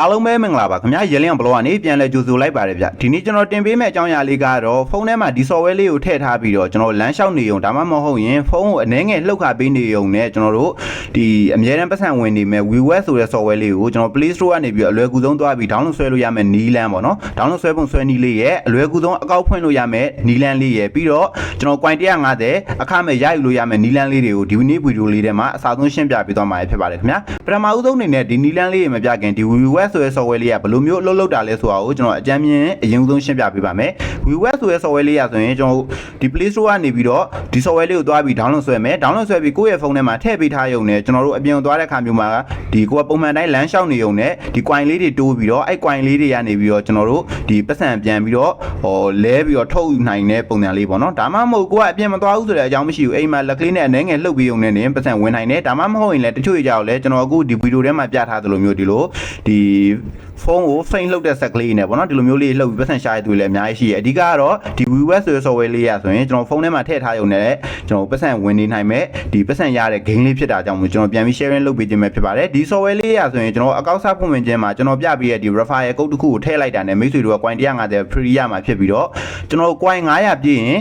အားလုံးပဲမင်္ဂလာပါခင်ဗျာရေလင်းဘလော့ကနေပြန်လဲကြိုဆိုလိုက်ပါတယ်ဗျဒီနေ့ကျွန်တော်တင်ပေးမယ့်အကြောင်းအရာလေးကတော့ဖုန်းထဲမှာဒီ software လေးကိုထည့်ထားပြီးတော့ကျွန်တော်လမ်းလျှောက်နေုံဒါမှမဟုတ်ရင်ဖုန်းကိုအနှဲငယ်လှုပ်ခါပေးနေုံနဲ့ကျွန်တော်တို့ဒီအများတန်းပတ်စံဝင်နေမဲ့ WeWeb ဆိုတဲ့ software လေးကိုကျွန်တော် Play Store ကနေပြီးတော့အလွယ်ကူဆုံးသွားပြီး download ဆွဲလို့ရမယ့်နီးလန်းပေါ့နော် download ဆွဲပုံဆွဲနီးလေးရဲ့အလွယ်ကူဆုံးအကောက်ဖွင့်လို့ရမယ့်နီးလန်းလေးရဲ့ပြီးတော့ကျွန်တော် coin 150အခမဲ့ရယူလို့ရမယ့်နီးလန်းလေးတွေကိုဒီနေ့ဗီဒီယိုလေးထဲမှာအစားဆုံးရှင်းပြပေးသွားမှာဖြစ်ပါတယ်ခင်ဗျာပထမဦးဆုံးအနေနဲ့ဒီနီးလန်းလေးရေမပြခင်ဒီ WeWeb ဆိုတဲ့ software လေးကဘယ်လိုမျိုးအလုပ်လုပ်တာလဲဆိုတာကိုကျွန်တော်အကြမ်းမြင်အရင်ဆုံးရှင်းပြပေးပါမယ် WeWeb ဆိုတဲ့ software လေးရဆိုရင်ကျွန်တော်ဒီ Play Store ကနေပြီးတော့ဒီ software လေးကိုသွားပြီး download ဆွဲမယ် download ဆွဲပြီးကိုယ့်ရဲ့ဖုန်းထဲမှာထည့်ပေးထားရုံနဲ့ကျွန်တော်တို့အပြင်သွားတဲ့ခါမျိုးမှာဒီကိုယ်ကပုံမှန်တိုင်းလမ်းလျှောက်နေရုံနဲ့ဒီ coin လေးတွေတိုးပြီးတော့အဲ့ coin လေးတွေကနေပြီးတော့ကျွန်တော်တို့ဒီပတ်စံပြန်ပြီးတော့ဟောလဲပြီးတော့ထုတ်နိုင်တဲ့ပုံစံလေးပေါ့နော်ဒါမှမဟုတ်ကိုကအပြင်မသွားဘူးဆိုတဲ့အကြောင်းမရှိဘူးအိမ်မှာလက်ကလေးနဲ့အနေငယ်လှုပ်ပြီးရုံနဲ့နေပတ်စံဝင်နိုင်တယ်ဒါမှမဟုတ်ရင်လည်းတချို့ကြောက်လဲကျွန်တော်အခုဒီဗီဒီယိုထဲမှာပြထားသလိုမျိုးဒီလိုဒီဖုန်းကိုဖိန်လှုပ်တဲ့ဆက်ကလေးနဲ့ပေါ့နော်ဒီလိုမျိုးလေးလှုပ်ပြီးပတ်စံရှာရတဲ့သူတွေလည်းအများကြီးရှိတယ်အဓိကကတော့ဒီ WeWeb ဆိုတဲ့ software လေးရဆိုရင်ကျွန်တော်ဖုန်းထဲမှာထည့်ထားရုံနဲ့ကျွန်တော်ပတ်စံဝင်နေနိုင်မဲ့ဒီပတ်စံရတဲ့ game လေးဖြစ်တာကြောင့်မို့ကျွန်တော်ပြန်ပြီး sharing လုပ်ပေးခြင်းပဲဖြစ်ပါတယ်ဒီ software လေးရဆိုရင်ကျွန်တော်အကောက်စားဖွင့်ဝင်ခြင်းမှာကျွန်တော်ပြပေးတဲ့ဒီ referral code တစ်ခုကိုထည့်လိုက်တာနဲ့မိတ်ဆွေတို့က coin 150 free ရမှာဖြစ်ပြီးတော့ကျွန်တော် coin 900ပြည့်ရင်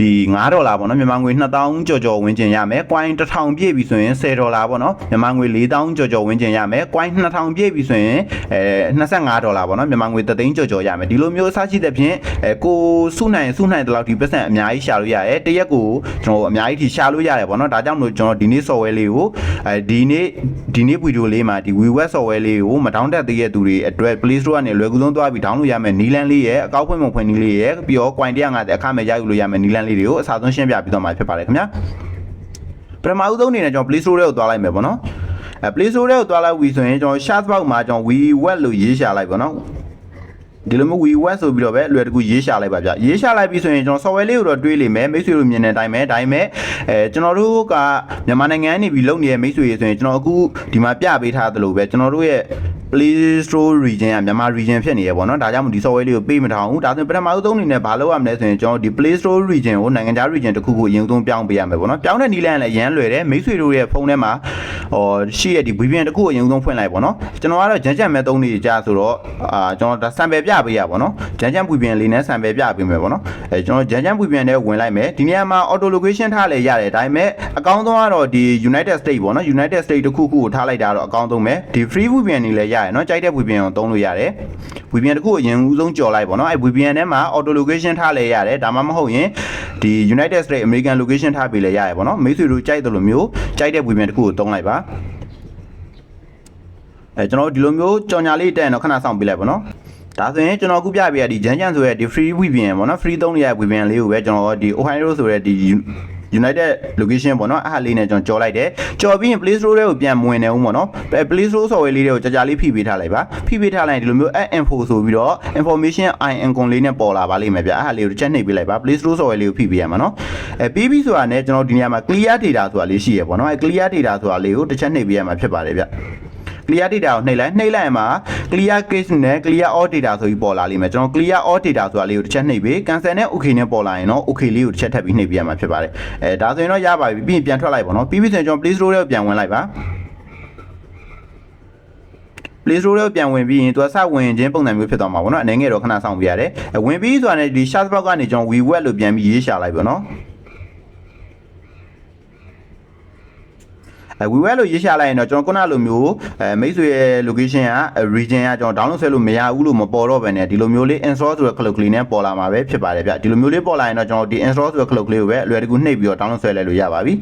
ဒီ9ဒေါ်လာပေါ့နော်မြန်မာငွေ2000ကျော်ကျော်ဝင်ကျင်ရမယ်။ coin 1000ပြည့်ပြီဆိုရင်10ဒေါ်လာပေါ့နော်မြန်မာငွေ4000ကျော်ကျော်ဝင်ကျင်ရမယ်။ coin 2000ပြည့်ပြီဆိုရင်အဲ25ဒေါ်လာပေါ့နော်မြန်မာငွေ3သိန်းကျော်ကျော်ရမယ်။ဒီလိုမျိုးအစရှိတဲ့ဖြင့်အဲကိုစုနိုင်စုနိုင်တဲ့လောက်ဒီပတ်စံအများကြီးရှာလို့ရတယ်။တရက်ကိုကျွန်တော်အများကြီးထိရှာလို့ရတယ်ပေါ့နော်။ဒါကြောင့်မလို့ကျွန်တော်ဒီနေ့ software လေးကိုအဲဒီနေ့ဒီနေ့ဗီဒီယိုလေးမှာဒီ WeWeb software လေးကိုမတောင်းတသေးတဲ့သူတွေအတွက် Play Store ကနေလွယ်ကူဆုံးသွားပြီး download ရမယ်နီလန်းလေးရဲ့အကောက်ဖွင့်ပုံဖွင့်နီးလေးရဲ့ပြီးတော့ coin 150အခမဲ့ရယူလို့ရမယ်နီလန်းလေးတွေကိုအစားဆုံးရှင်းပြပြီးတော့မှာဖြစ်ပါတယ်ခင်ဗျာပထမဦးဆုံးအနေနဲ့ကျွန်တော် Play Store ထဲကိုသွားလိုက်မယ်ပေါ့နော်အဲ Play Store ထဲကိုသွားလိုက်ပြီဆိုရင်ကျွန်တော် search box မှာကျွန်တော် WeWeb လို့ရေးရှာလိုက်ပေါ့နော်ဒီလိုမျိုး WeWeb ဆိုပြီးတော့ပဲအလွယ်တကူရေးရှာလိုက်ပါဗျရေးရှာလိုက်ပြီဆိုရင်ကျွန်တော် software လေးကိုတော့တွေးလိမ့်မယ်မိတ်ဆွေတို့မြင်တဲ့အတိုင်းပဲဒါပေမဲ့အဲကျွန်တော်တို့ကမြန်မာနိုင်ငံနေပြီးလုပ်နေတဲ့မိတ်ဆွေတွေဆိုရင်ကျွန်တော်အခုဒီမှာပြပေးထားသလိုပဲကျွန်တော်တို့ရဲ့ Play Store region ကမြန်မာ region ဖြစ်နေရပေါ့နော်ဒါကြောင့်မို့ဒီ software လေးကိုပေးမထားဘူးဒါဆိုရင်ပထမဦးဆုံးအနေနဲ့ဘာလုပ်ရမလဲဆိုရင်ကျွန်တော်ဒီ Play Store region ကိုနိုင်ငံခြား region တစ်ခုကိုအရင်ဆုံးပြောင်းပေးရမယ်ပေါ့နော်ပြောင်းတဲ့နည်းလမ်းလည်းရမ်းလွယ်တယ်မိတ်ဆွေတို့ရဲ့ဖုန်းထဲမှာဟောရှိရဒီ VPN တစ်ခုကိုအရင်ဆုံးဖွင့်လိုက်ပေါ့နော်ကျွန်တော်ကတော့ဂျန်ဂျန်မဲ့သုံးနေကြဆိုတော့အာကျွန်တော်ဒါ sample ပြပေးရပေါ့နော်ဂျန်ဂျန် VPN လေးနဲ့ sample ပြပေးမယ်ပေါ့နော်အဲကျွန်တော်ဂျန်ဂျန် VPN နဲ့ဝင်လိုက်မယ်ဒီနေရာမှာ auto location ထားလဲရတယ်ဒါပေမဲ့အကောင်းဆုံးကတော့ဒီ United States ပေါ့နော် United States တစ်ခုခုကိုထားလိုက်တာတော့အကောင်းဆုံးပဲဒီ free VPN တွေလည်းရတယ်နော်ကြိုက်တဲ့ VPN ကိုသုံးလို့ရတယ် VPN တစ်ခုအရင်ဦးဆုံးကြော်လိုက်ပေါ့နော်အဲ VPN ထဲမှာ auto location ထားလဲရတယ်ဒါမှမဟုတ်ရင်ဒီ United States American location ထားပေးလဲရတယ်ပေါ့နော်မိတ်ဆွေတို့ကြိုက်တယ်လို့မျိုးကြိုက်တဲ့ VPN တစ်ခုကိုသုံးလိုက်ပါအဲကျွန်တော်တို့ဒီလိုမျိုးကြော်ညာလေးတက်ရင်တော့ခဏဆောင်ပေးလိုက်ပါနော်ဒါဆိုရင်ကျွန်တော်အခုပြပြရဒီဂျန်ဂျန်ဆိုရဲဒီ free VPN ပေါ့နော် free သုံးရတဲ့ VPN လေးကိုပဲကျွန်တော်ဒီ Ohio ဆိုရဲဒီ United location ပေါ့နော်အဲ့ဟာလေးနဲ့ကျွန်တော်ကြော်လိုက်တယ်ကြော်ပြီးရင် Play Store ထဲကိုပြန်မဝင်နေဦးပေါ့နော် Play Store software လေးတွေကိုကြာကြာလေးဖိပေးထားလိုက်ပါဖိပေးထားလိုက်ရင်ဒီလိုမျိုး add info ဆိုပြီးတော့ information icon လေးနဲ့ပေါ်လာပါလိမ့်မယ်ဗျအဲ့ဟာလေးကိုတစ်ချက်နှိပ်ပေးလိုက်ပါ Play Store software လေးကိုဖိပေးရမှာနော်အဲပြီးပြီဆိုတာနဲ့ကျွန်တော်ဒီနေရာမှာ clear data ဆိုတာလေးရှိရပေါ့နော်အဲ clear data ဆိုတာလေးကိုတစ်ချက်နှိပ်ပေးရမှာဖြစ်ပါတယ်ဗျ clear data ကိုနှိပ်လိုက်နှိပ်လိုက်ရင်မှာ clear case နဲ့ clear all data ဆိုပြီးပေါ်လာလိမ့်မယ်ကျွန်တော် clear all data ဆိုတာလေးကိုတစ်ချက်နှိပ်ပြီး cancel နဲ့ okay နဲ့ပေါ်လာရင်တော့ okay လေးကိုတစ်ချက်ထပ်ပြီးနှိပ်ပြရမှာဖြစ်ပါတယ်အဲဒါဆိုရင်တော့ရပါပြီပြီးရင်ပြန်ထွက်လိုက်ပါတော့ပြီးပြီဆိုရင်ကျွန်တော် play store ထဲကိုပြန်ဝင်လိုက်ပါ Play Store ထဲကိုပြန်ဝင်ပြီးရင်သူကစဝင်ခြင်းပုံစံမျိုးဖြစ်သွားမှာပေါ့နော်အနေငယ်တော့ခဏဆောင်ပြရတယ်အဲဝင်ပြီးဆိုတာနဲ့ဒီ search box ကနေကျွန်တော် WeWeb လို့ပြန်ပြီးရေးရှာလိုက်ပါနော် အဲ WeWeb လို့ရေးရှာလိုက်ရင်တော့ကျွန်တော်ခုနလိုမျိုးအဲမိတ်ဆွေရဲ့ location က region ကကျွန်တော် download ဆွဲလို့မရဘူးလို့မပေါ်တော့ဘဲနဲ့ဒီလိုမျိုးလေး install ဆိုတဲ့ click ကလေးနဲ့ပေါ်လာမှာပဲဖြစ်ပါတယ်ဗျဒီလိုမျိုးလေးပေါ်လာရင်တော့ကျွန်တော်ဒီ install ဆိုတဲ့ click ကလေးကိုပဲအလွယ်တကူနှိပ်ပြီးတော့ download ဆွဲလိုက်လို့ရပါပြီ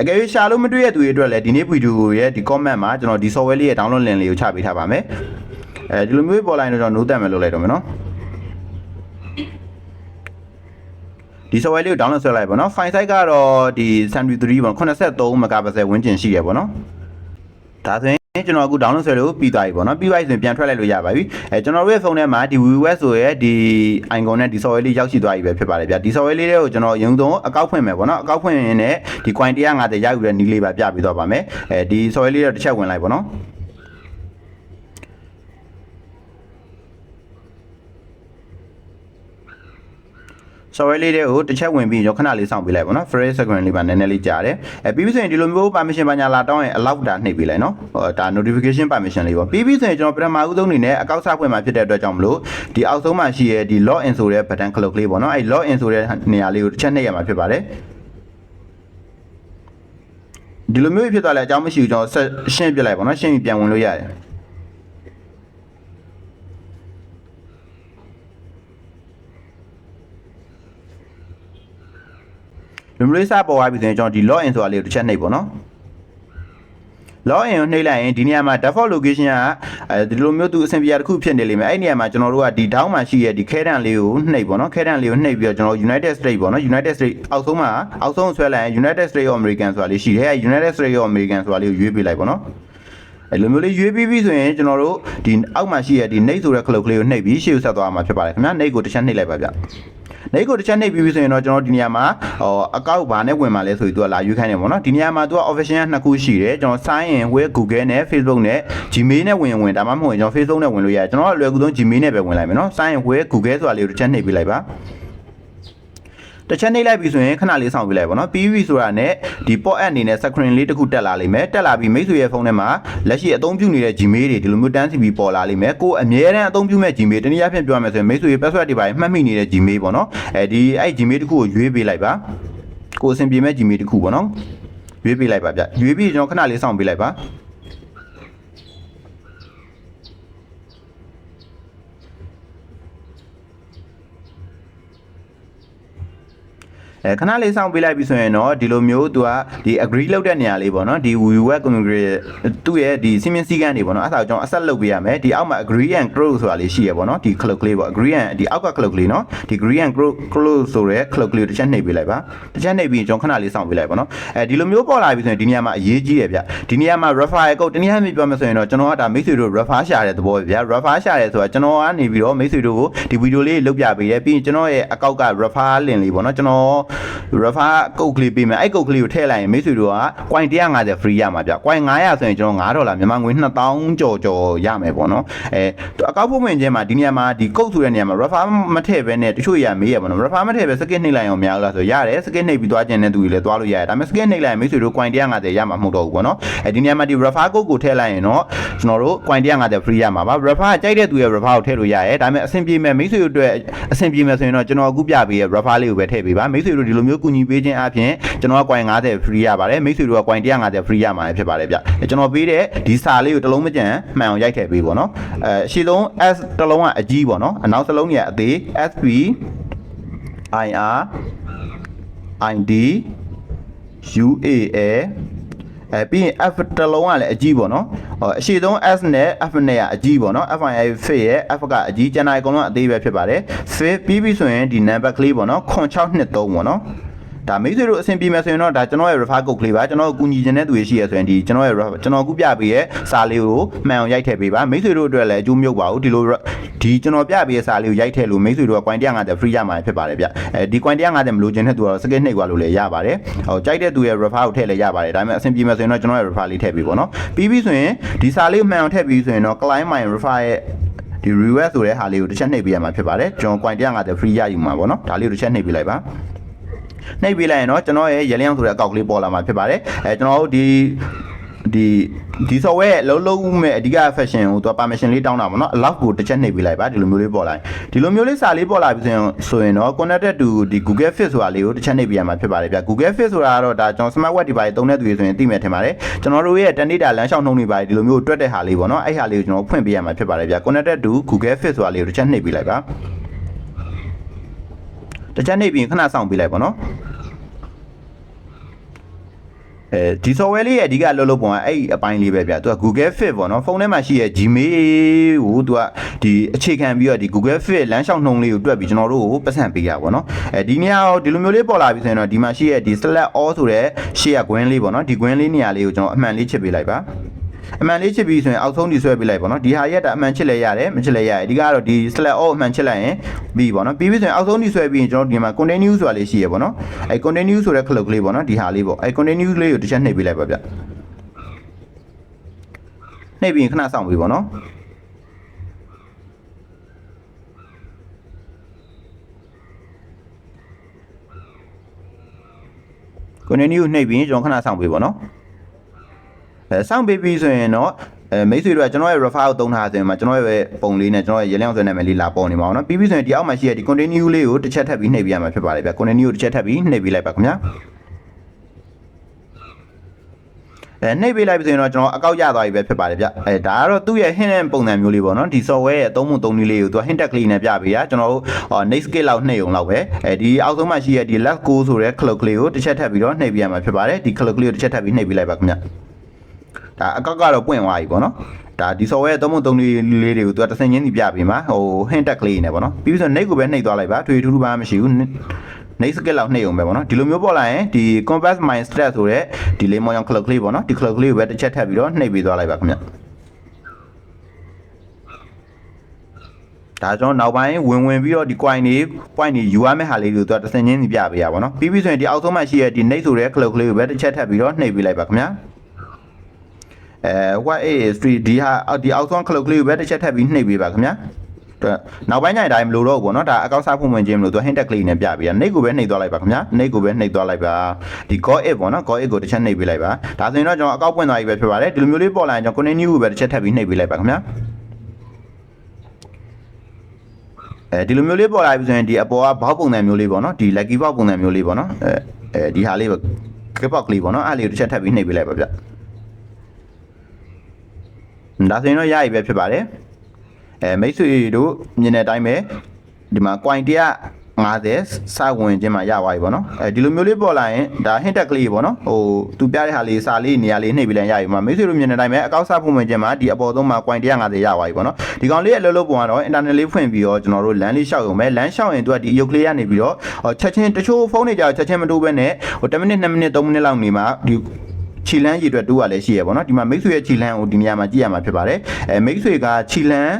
အကယ်၍ရှာလို့မတွေ့ရတဲ့သူတွေအတွက်လည်းဒီနေ့ဗီဒီယိုရဲ့ဒီ comment မှာကျွန်တော်ဒီ software လေးရဲ့ download link လေးကိုချပေးထားပါမယ်အဲဒီလိုမျိုးပေါ်လာရင်တော့ကျွန်တော် note တက်မယ်လုပ်လိုက်တော့မယ်နော် ဒီ software လေးကို download ဆွဲလိုက်ပါတော့ file size ကတော့ဒီ73ပေါ့83 megapixel ဝန်းကျင်ရှိရပေါ့နော်ဒါဆိုရင်ကျွန်တော်အခု download ဆွဲလို့ပြီးသွားပြီပေါ့နော်ပြီးသွားပြီဆိုရင်ပြန်ထွက်လိုက်လို့ရပါပြီအဲကျွန်တော်တို့ရဲ့ဖုန်းထဲမှာဒီ WeWeb ဆိုရဲဒီ icon နဲ့ဒီ software လေးရောက်ရှိသွားပြီပဲဖြစ်ပါတယ်ဗျဒီ software လေးတွေကိုကျွန်တော်ရုံသုံးအကောက်ဖွင့်မယ်ပေါ့နော်အကောက်ဖွင့်ရင်လည်းဒီ coin 150ရယူတဲ့နည်းလေးပါပြပြီးတော့ပါမယ်အဲဒီ software လေးတော့တစ်ချက်ဝင်လိုက်ပေါ့နော် software လေးတွေကိုတစ်ချက်ဝင်ပြီးရောခဏလေးစောင့်ပေးလိုက်ပါနော် free screen လေးပါနည်းနည်းလေးကြာတယ်အဲပြီးပြီဆိုရင်ဒီလိုမျိုး permission ပါညာလာတောင်းရင် allow တာနှိပ်ပေးလိုက်နော်ဟောဒါ notification permission လေးပေါ့ပြီးပြီဆိုရင်ကျွန်တော်ပထမဦးဆုံးအနေနဲ့အကောက်စားဖွင့်မှာဖြစ်တဲ့အတွက်ကြောင့်မလို့ဒီအောက်ဆုံးမှာရှိရဲ့ဒီ log in ဆိုတဲ့ button click လေးပေါ့နော်အဲ log in ဆိုတဲ့နေရာလေးကိုတစ်ချက်နှိပ်ရမှာဖြစ်ပါတယ်ဒီလိုမျိုးဖြစ်သွားလဲအကြောင်းမရှိဘူးကျွန်တော်ဆက်ရှင်းပြလိုက်ပါတော့ရှင်းပြီးပြန်ဝင်လို့ရတယ် လူမျိုးလေးစပေါ်သွားပြီဆိုရင်ကျွန်တော်ဒီ log in ဆိုတာလေးကိုတစ်ချက်နှိပ်ပေါ့နော် log in ကိုနှိပ်လိုက်ရင်ဒီနေရာမှာ default location ကအဲဒီလိုမျိုးသူအဆင်ပြေတစ်ခုဖြစ်နေလိမ့်မယ်အဲ့ဒီနေရာမှာကျွန်တော်တို့ကဒီ down မှာရှိရဲ့ဒီခဲတံလေးကိုနှိပ်ပေါ့နော်ခဲတံလေးကိုနှိပ်ပြီးတော့ကျွန်တော် United States ပေါ့နော် United States အောက်ဆုံးမှာအောက်ဆုံးဆွဲလိုက်ရင် United States of American ဆိုတာလေးရှိတယ်အဲ United States of American ဆိုတာလေးကိုရွေးပေးလိုက်ပေါ့နော်အဲလိုမျိုးလေးရွေးပြီးပြီဆိုရင်ကျွန်တော်တို့ဒီအောက်မှာရှိရဲ့ဒီ nate ဆိုတဲ့ cloud ကလေးကိုနှိပ်ပြီးရှေ့ကိုဆက်သွားမှာဖြစ်ပါတယ်ခင်ဗျာ nate ကိုတစ်ချက်နှိပ်လိုက်ပါဗျ နေကိုတစ်ချက်နှိပ်ပြီးပြီဆိုရင်တော့ကျွန်တော်ဒီနေရာမှာဟောအကောက်ဘာနဲ့ဝင်มาလဲဆိုပြီးသူကလာရွေးခိုင်းတယ်ပေါ့နော်ဒီနေရာမှာသူက official နှစ်ခုရှိတယ်ကျွန်တော် sign in with Google နဲ့ Facebook နဲ့ Gmail နဲ့ဝင်ဝင်ဒါမှမဟုတ်ရင်ကျွန်တော် Facebook နဲ့ဝင်လို့ရတယ်ကျွန်တော်ကအလွယ်ကူဆုံး Gmail နဲ့ပဲဝင်လိုက်မယ်နော် sign in with Google ဆိုတာလေးကိုတစ်ချက်နှိပ်ပြီးလိုက်ပါ တစ်ချက်နှိပ်လိုက်ပြီဆိုရင်ခဏလေးစောင့်ပြလိုက်ပါတော့ပြီးပြီဆိုတာနဲ့ဒီ port app အနေနဲ့ screen လေးတစ်ခုတက်လာလိမ့်မယ်တက်လာပြီးမိတ်ဆွေရဲ့ဖုန်းထဲမှာလက်ရှိအသုံးပြုနေတဲ့ Gmail တွေဒီလိုမျိုးတန်းစီပြီးပေါ်လာလိမ့်မယ်ကိုအမြဲတမ်းအသုံးပြုမဲ့ Gmail တနည်းအားဖြင့်ပြောရမယ်ဆိုရင်မိတ်ဆွေရဲ့ password တွေပါမှတ်မိနေတဲ့ Gmail ပေါ့နော်အဲဒီအဲ့ Gmail တစ်ခုကိုရွေးပေးလိုက်ပါကိုအဆင်ပြေမဲ့ Gmail တစ်ခုပေါ့နော်ရွေးပေးလိုက်ပါဗျရွေးပြီးကျွန်တော်ခဏလေးစောင့်ပေးလိုက်ပါ အဲခဏလေးစောင့်ပေးလိုက်ပြီဆိုရင်တော့ဒီလိုမျိုးသူကဒီ agree လုပ်တဲ့နေရာလေးပေါ့နော်ဒီ web configure သူ့ရဲ့ဒီစီမင်းစည်းကမ်းတွေပေါ့နော်အဲ့ဒါကိုကျွန်တော်အဆက်လုပ်ပေးရမယ်ဒီအောက်မှာ agree and close ဆိုတာလေးရှိရပေါ့နော်ဒီ clock လေးပေါ့ agree and ဒီအောက်က clock လေးနော်ဒီ agree and close ဆိုတဲ့ clock လေးကိုတစ်ချက်နှိပ်ပေးလိုက်ပါတစ်ချက်နှိပ်ပြီးကျွန်တော်ခဏလေးစောင့်ပေးလိုက်ပေါ့နော်အဲဒီလိုမျိုးပေါ်လာပြီဆိုရင်ဒီနေရာမှာအရေးကြီးတယ်ဗျဒီနေရာမှာ refer ရဲ့ code တနည်းအားဖြင့်ပြောမယ်ဆိုရင်တော့ကျွန်တော်ကဒါမိတ်ဆွေတို့ refer ရှာတဲ့သဘောပဲဗျ refer ရှာတယ်ဆိုတာကျွန်တော်ကနေပြီးတော့မိတ်ဆွေတို့ကိုဒီဗီဒီယိုလေးလုတ်ပြပေးတယ်ပြီးရင်ကျွန်တော်ရဲ့အကောက်က refer link လေးပေါ့နော်ကျွန်တော် refer ကုတ်ကလေးပေးမယ်အဲ့ကုတ်ကလေးကိုထည့်လိုက်ရင်မိတ်ဆွေတို့က coin 150 free ရမှာဗျ coin 900ဆိုရင်ကျွန်တော်9ဒေါ်လာမြန်မာငွေ2000ကျော်ကျော်ရမယ်ပေါ့နော်အဲအကောက်ဖို့ဝင်ခြင်းမှာဒီနေရာမှာဒီကုတ်ဆိုတဲ့နေရာမှာ refer မထည့်ဘဲနဲ့တချို့ရမေးရပါတော့ refer မထည့်ဘဲ skip နှိပ်လိုက်အောင်မရဘူးလားဆိုရတယ် skip နှိပ်ပြီးသွားခြင်းတဲ့သူတွေလည်းသွားလို့ရတယ်ဒါပေမဲ့ skip နှိပ်လိုက်ရင်မိတ်ဆွေတို့ coin 150ရမှာမဟုတ်တော့ဘူးပေါ့နော်အဲဒီနေရာမှာဒီ refer ကုတ်ကိုထည့်လိုက်ရင်တော့ကျွန်တော်တို့ coin 150 free ရမှာပါ refer ကြိုက်တဲ့သူရဲ့ refer ကိုထည့်လို့ရတယ်ဒါပေမဲ့အဆင်ပြေမဲ့မိတ်ဆွေတို့အတွက်အဆင်ပြေမဲ့ဆိုရင်တော့ကျွန်တော်အခုပြပေးရဲ့ refer လေးကိုပဲထည့်ပေးပါမိတ်ဆွေတို့ဒီလိုမျိုးကူညီပေးခြင်းအပြင်ကျွန်တော်က coin 50 free ရပါတယ်မိတ်ဆွေတို့က coin 150 free ရမှာဖြစ်ပါတယ်ဗျကျွန်တော်ပေးတဲ့ဒီစာလေးကိုတစ်လုံးမကြံမှန်အောင်ရိုက်ထည့်ပေးပေါ့နော်အဲအရှိဆုံး S တစ်လုံးကအကြီးပေါ့နော်အနောက်တစ်လုံးကြီးကအသေး SP IR ID UAA အဲပြီးရင် F တစ်လုံးကလည်းအကြီးပေါ့နော်ဟောအရှိဆုံး S နဲ့ F နဲ့ကအကြီးပေါ့နော် FIA fit ရဲ့ F ကအကြီးကျန်တာအကုန်လုံးအသေးပဲဖြစ်ပါတယ် fit ပြီးပြီဆိုရင်ဒီ number ကလေးပေါ့နော်0623ပေါ့နော် ဒါမိတ်ဆွေတို့အဆင်ပြေမယ်ဆိုရင်တော့ဒါကျွန်တော်ရဲ့ refer code ကလေးပါကျွန်တော်ကိုကူညီခြင်းတဲ့သူတွေရှိရဆိုရင်ဒီကျွန်တော်ရဲ့ကျွန်တော်ကူပြပေးရဲ့စာလေးကိုမှန်အောင်ရိုက်ထည့်ပေးပါမိတ်ဆွေတို့အတွက်လည်းအကျိုးမြုပ်ပါဘူးဒီလိုဒီကျွန်တော်ပြပေးရဲ့စာလေးကိုရိုက်ထည့်လို့မိတ်ဆွေတို့က coin 150 free ရမှာဖြစ်ပါတယ်ဗျအဲဒီ coin 150မလို့ခြင်းတဲ့သူကတော့ skip နှိပ်သွားလို့လည်းရပါတယ်ဟိုကြိုက်တဲ့သူရဲ့ refer ကိုထည့်လည်းရပါတယ်ဒါပေမဲ့အဆင်ပြေမယ်ဆိုရင်တော့ကျွန်တော်ရဲ့ refer လေးထည့်ပေးပေါ့နော်ပြီးပြီဆိုရင်ဒီစာလေးကိုမှန်အောင်ထည့်ပြီးဆိုရင်တော့ client my refer ရဲ့ဒီ request ဆိုတဲ့ဟာလေးကိုတစ်ချက်နှိပ်ပေးရမှာဖြစ်ပါတယ်ကျွန်တော် coin 150 free ရယူမှာပေါ့နော်ဒါလေးကိုတစ်ချက်နှိပ်ပေးလိုက်ပါ နှိပ်ပေးလိုက်ရင်တော့ကျွန်တော်ရဲ့ရလျောင်းဆိုတဲ့အကောင့်လေးပေါ်လာမှာဖြစ်ပါတယ်အဲကျွန်တော်တို့ဒီဒီဒီ software ရဲ့လုံးလုံးမဲ့အဓိက fashion ကိုသူ permission လေးတောင်းတာပေါ့နော် allow ကိုတစ်ချက်နှိပ်ပေးလိုက်ပါဒီလိုမျိုးလေးပေါ်လာဒီလိုမျိုးလေးစာလေးပေါ်လာပြီဆိုရင်ဆိုရင်တော့ connected to ဒီ Google Fit ဆိုတာလေးကိုတစ်ချက်နှိပ်ပေးရမှာဖြစ်ပါတယ်ဗျ Google Fit ဆိုတာကတော့ဒါကျွန်တော် smart web ဒီပါသုံးတဲ့သူတွေဆိုရင်သိမယ်ထင်ပါတယ်ကျွန်တော်တို့ရဲ့တနေ့တာလမ်းလျှောက်နှုံးတွေပါဒီလိုမျိုးတွက်တဲ့ဟာလေးပေါ့နော်အဲ့ဟာလေးကိုကျွန်တော်ဖွင့်ပေးရမှာဖြစ်ပါတယ်ဗျ connected to Google Fit ဆိုတာလေးကိုတစ်ချက်နှိပ်ပေးလိုက်ပါ တစ်ချက်နှိပ်ပြီးခဏစောင့်ပေးလိုက်ပါနော်အဲဒီ software လေးရဲ့အဓိကလှုပ်လှုပ်ပုံကအဲ့အပိုင်းလေးပဲဗျာသူက Google Fit ပေါ့နော်ဖုန်းထဲမှာရှိရဲ့ Gmail ကိုသူကဒီအခြေခံပြီးတော့ဒီ Google Fit လမ်းလျှောက်နှုံးလေးကိုတွက်ပြီးကျွန်တော်တို့ကိုပတ်စံပေးရပါတော့အဲဒီနေရာတော့ဒီလိုမျိုးလေးပေါ်လာပြီဆိုရင်တော့ဒီမှာရှိရဲ့ဒီ select all ဆိုတဲ့ရှေ့က green လေးပေါ့နော်ဒီ green လေးနေရာလေးကိုကျွန်တော်အမှန်လေးချစ်ပေးလိုက်ပါ အမှန်လေးချစ်ပြီးဆိုရင်အောက်ဆုံးဒီဆွဲပေးလိုက်ပေါ့နော်ဒီဟာရက်တာအမှန်ချစ်လဲရတယ်မချစ်လဲရတယ်အဓိကတော့ဒီ slash all အမှန်ချစ်လိုက်ရင်ပြီးပေါ့နော်ပြီးပြီဆိုရင်အောက်ဆုံးဒီဆွဲပြီးရင်ကျွန်တော်ဒီမှာ continue ဆိုတာလေးရှိရပေါ့နော်အဲ continue ဆိုတဲ့ click လေးပေါ့နော်ဒီဟာလေးပေါ့အဲ continue လေးကိုတစ်ချက်နှိပ်ပေးလိုက်ပါဗျနှိပ်ပြီးရင်ခဏစောင့်ပေးပေါ့နော်ကိုနေနီကိုနှိပ်ပြီးကျွန်တော်ခဏဆောင်ပေးပါတော့ စောင့်ပေးပြီးဆိုရင်တော့အဲမိတ်ဆွေတို့ကကျွန်တော်ရဲ့ refer ကိုတုံးထားဆိုရင်မှာကျွန်တော်ရဲ့ပုံလေးနဲ့ကျွန်တော်ရဲ့ရေလျောင်းဆွဲနာမည်လေးလာပေါ်နေပါအောင်နော်ပြီးပြီဆိုရင်ဒီအောက်မှာရှိတဲ့ဒီ continue လေးကိုတစ်ချက်ထပ်ပြီးနှိပ်ပြရမှာဖြစ်ပါတယ်ဗျ continue ကိုတစ်ချက်ထပ်ပြီးနှိပ်ပြလိုက်ပါခင်ဗျာအဲနှိပ်ပေးလိုက်ပြီဆိုရင်တော့ကျွန်တော်အကောက်ရသွားပြီပဲဖြစ်ပါတယ်ဗျအဲဒါကတော့သူ့ရဲ့ hint ပုံစံမျိုးလေးပေါ့နော်ဒီ software ရဲ့အသုံးမှုသုံးနည်းလေးကိုသူက hint tag လေးနဲ့ပြပေးတာကျွန်တော်တို့ next scale လောက်နှိပ်အောင်လောက်ပဲအဲဒီအောက်ဆုံးမှာရှိတဲ့ဒီ left go ဆိုတဲ့ clock လေးကိုတစ်ချက်ထပ်ပြီးတော့နှိပ်ပြရမှာဖြစ်ပါတယ်ဒီ clock လေးကိုတစ်ချက်ထပ်ပြီးနှိပ်ပြလိုက်ပါခင်ဗျ ဒါအကောက်ကတော့ပွင့်သွားပြီပေါ့နော်ဒါဒီ software ရဲ့သုံးမှုသုံးနည်းလေးတွေကိုသူကတစ်ဆင့်ချင်းစီပြပေးမှာဟို hint tag လေးနဲ့ပေါ့နော်ပြီးပြီဆိုရင် next ကိုပဲနှိပ်သွားလိုက်ပါထွေထူးထူးပါမရှိဘူး next skill လောက်နှိပ်အောင်ပဲပေါ့နော်ဒီလိုမျိုးပေါ်လာရင်ဒီ compass mind stat ဆိုတဲ့ဒီလေးမောင်ကြောင့် clock လေးပေါ့နော်ဒီ clock လေးကိုပဲတစ်ချက်ထပ်ပြီးတော့နှိပ်ပေးသွားလိုက်ပါခင်ဗျဒါကျွန်တော်နောက်ပိုင်းဝင်ဝင်ပြီးတော့ဒီ coin တွေ point တွေယူရမယ့်ဟာလေးတွေကိုသူကတစ်စင်ချင်းစီပြပေးရပါတော့ပြီးပြီဆိုရင်ဒီအောက်ဆုံးမှာရှိတဲ့ဒီ next ဆိုတဲ့ clock လေးကိုပဲတစ်ချက်ထပ်ပြီးတော့နှိပ်ပေးလိုက်ပါခင်ဗျ အဲ what is street ဒီဟာဒီအောက်ဆုံး clock လေးကိုပဲတစ်ချက်ထပ်ပြီးနှိပ်ပေးပါခင်ဗျာတော့နောက်ပိုင်းညင်တိုင်းမလို့တော့ဘူးပေါ့နော်ဒါအကောက်စားဖွင့်ဝင်ခြင်းမလို့သူ hint tag လေးနဲ့ပြပေးရနှိပ်ကိုပဲနှိပ်သွားလိုက်ပါခင်ဗျာနှိပ်ကိုပဲနှိပ်သွားလိုက်ပါဒီ go it ပေါ့နော် go it ကိုတစ်ချက်နှိပ်ပေးလိုက်ပါဒါဆိုရင်တော့ကျွန်တော်အကောက်ပွင့်သွားပြီပဲဖြစ်ပါတယ်ဒီလိုမျိုးလေးပေါ်လာရင်ကျွန်တော် continue ကိုပဲတစ်ချက်ထပ်ပြီးနှိပ်ပေးလိုက်ပါခင်ဗျာအဲဒီလိုမျိုးလေးပေါ်လာပြီဆိုရင်ဒီအပေါ်ကဘောက်ပုံစံမျိုးလေးပေါ့နော်ဒီ lucky box ပုံစံမျိုးလေးပေါ့နော်အဲအဲဒီဟာလေးပဲ key box လေးပေါ့နော်အဲ့လေးကိုတစ်ချက်ထပ်ပြီးနှိပ်ပေးလိုက်ပါဗျ ဒါဆိုရင်တော့ရပြီပဲဖြစ်ပါတယ်အဲမိတ်ဆွေတို့မြင်တဲ့အတိုင်းပဲဒီမှာ coin 150စဝင်ခြင်းမှာရသွားပြီပေါ့နော်အဲဒီလိုမျိုးလေးပေါ်လာရင်ဒါ hint tag လေးပေါ့နော်ဟိုသူပြတဲ့ဟာလေးစာလေးနေရာလေးနှိပ်ပြီးလည်းရပြီမှာမိတ်ဆွေတို့မြင်တဲ့အတိုင်းပဲအကောက်စားဖွင့်ဝင်ခြင်းမှာဒီအပေါ်ဆုံးမှာ coin 150ရသွားပြီပေါ့နော်ဒီကောင်လေးအလုံးလုံးပုံကတော့ internet လေးဖွင့်ပြီးတော့ကျွန်တော်တို့လမ်းလေးရှောက်ရုံပဲလမ်းရှောက်ရင်သူကဒီရုပ်ကလေးကနေပြီးတော့ချက်ချင်းတချို့ဖုန်းတွေကြောက်ချက်ချင်းမတိုးဘဲနဲ့ဟို10မိနစ်2မိနစ်3မိနစ်လောက်နေမှာဒီ ခြီလန်းရည်အတွက်တိုးရလည်းရှိရပါတော့ဒီမှာမိတ်ဆွေရဲ့ခြီလန်းကိုဒီနေရာမှာကြည့်ရမှာဖြစ်ပါတယ်အဲမိတ်ဆွေကခြီလန်း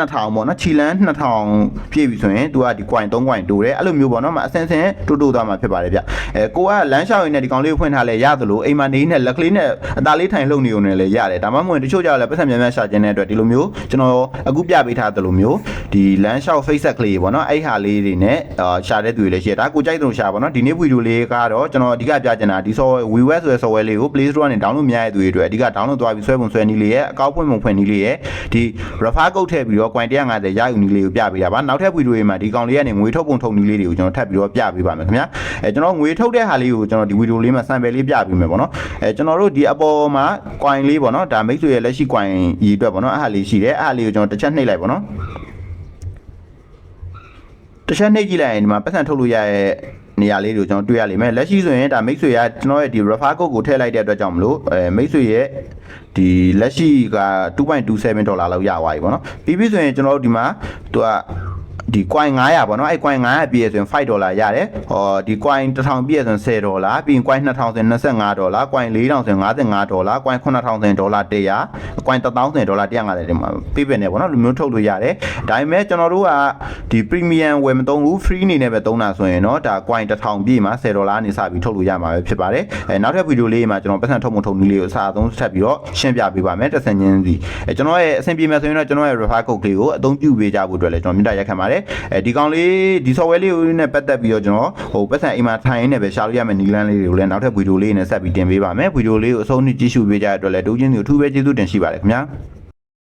2000ပေါ့နော်ခြီလန်း2000ပြည့်ပြီဆိုရင် तू ကဒီ coin 3 coin တိုးတယ်အဲ့လိုမျိုးပေါ့နော်မအစင်စင်တိုးတိုးသွားမှာဖြစ်ပါတယ်ဗျအဲကိုကလမ်းလျှောက်ရင်းနဲ့ဒီကောင်လေးကိုဖွင့်ထားလဲရသလိုအိမ်မှာနေနဲ့လက်ကလေးနဲ့အသားလေးထိုင်လှုပ်နေုံနဲ့လည်းရတယ်ဒါမှမဟုတ်တချို့ကြောက်လဲပတ်စံများများရှာခြင်းတဲ့အတွက်ဒီလိုမျိုးကျွန်တော်အခုပြပေးထားသလိုမျိုးဒီလမ်းလျှောက် face set ကလေးပေါ့နော်အဲ့ဟာလေးတွေနဲ့အာရှာတဲ့သူတွေလည်းရှိတယ်ဒါကိုကြိုက်တယ်လို့ရှာပါနော်ဒီနေ့ဗီဒီယိုလေးကတော့ကျွန်တော်အဓိကပြချင်တာဒီ software WeWeb ဆိုတဲ့ software လေးကို Play Store ကနေ download မရတဲ့သူတွေအတွက်အဓိက download သွားပြီးဆွဲပုံဆွဲနည်းလေးရဲ့အကောက်ဖွင့်ပုံဖွင့်နည်းလေးရဲ့ဒီ refer code ထည့်ပြီးတော့ coin 150ရယူနည်းလေးကိုပြပေးတာပါနောက်ထပ်ဗီဒီယိုတွေမှာဒီကောင်လေးကနေငွေထုတ်ပုံထုတ်နည်းလေးတွေကိုကျွန်တော်ထပ်ပြီးတော့ပြပေးပါမယ်ခင်ဗျာအဲကျွန်တော်ငွေထုတ်တဲ့ဟာလေးကိုကျွန်တော်ဒီဗီဒီယိုလေးမှာ sample လေးပြပေးမယ်ပေါ့နော်အဲကျွန်တော်တို့ဒီအပေါ်မှာ coin လေးပေါ့နော်ဒါမိတ်ဆွေရဲ့လက်ရှိ coin ရည်အတွက်ပေါ့နော်အဲ့ဟာလေးရှိတယ်အဲ့ဟာလေးကိုကျွန်တော်တစ်ချက်နှိပ်လိုက်ပေါ့နော်တစ်ချက်နှိပ်ကြည့်လိုက်ရင်ဒီမှာပတ်စံထုတ်လို့ရရဲ့ နေရာလေးတွေကိုကျွန်တော်တွေ့ရလိမ့်မယ်လက်ရှိဆိုရင်ဒါမိတ်ဆွေကကျွန်တော်ရဲ့ဒီ refer code ကိုထည့်လိုက်တဲ့အတွက်ကြောင့်မလို့အဲမိတ်ဆွေရဲ့ဒီလက်ရှိက2.27ဒေါ်လာလောက်ရသွားပြီပေါ့နော်ပြီးပြီဆိုရင်ကျွန်တော်တို့ဒီမှာသူက ဒီ coin 900ပေါ့နော်အဲ့ coin 900ပြည့်ဆိုရင်5ဒေါ်လာရတယ်ဟောဒီ coin 1000ပြည့်ဆိုရင်10ဒေါ်လာပြီးရင် coin 2000ဆိုရင်25ဒေါ်လာ coin 4000ဆိုရင်55ဒေါ်လာ coin 9000ဆိုရင်ဒေါ်လာ100 coin 1000ဆိုရင်ဒေါ်လာ150ဒီမှာပေးပဲနေပေါ့နော်လူမျိုးထုတ်လို့ရတယ်ဒါပေမဲ့ကျွန်တော်တို့ကဒီ premium ဝယ်မသုံးဘူး free အနေနဲ့ပဲသုံးတာဆိုရင်တော့ဒါ coin 1000ပြည့်မှာ10ဒေါ်လာနေစပြီးထုတ်လို့ရမှာပဲဖြစ်ပါတယ်အဲနောက်ထပ်ဗီဒီယိုလေးမှာကျွန်တော်ပတ်စံထုတ်မထုတ်နည်းလေးကိုအစားအဆုံးဆက်ပြီးတော့ရှင်းပြပေးပါမယ်တစ်ဆင့်ချင်းစီအဲကျွန်တော်ရဲ့အဆင်ပြေမယ်ဆိုရင်တော့ကျွန်တော်ရဲ့ refer code လေးကိုအသုံးပြုပေးကြဖို့အတွက်လည်းကျွန်တော်မြတ်ရရက်ခံပါတယ်အဲဒီကောင်လေးဒီ software လေးကိုနဲ့ပတ်သက်ပြီးတော့ကျွန်တော်ဟိုပတ်စံအိမ်မှာထိုင်ရင်းနဲ့ပဲရှာလို့ရမယ့်နီလန်းလေးတွေကိုလည်းနောက်ထပ်ဗီဒီယိုလေးနဲ့ဆက်ပြီးတင်ပေးပါမယ်ဗီဒီယိုလေးကိုအဆုံးထိကြည့်ရှုပေးကြတဲ့အတွက်လည်းဒုချင်းစီကိုအထူးပဲကျေးဇူးတင်ရှိပါတယ်ခင်ဗျာ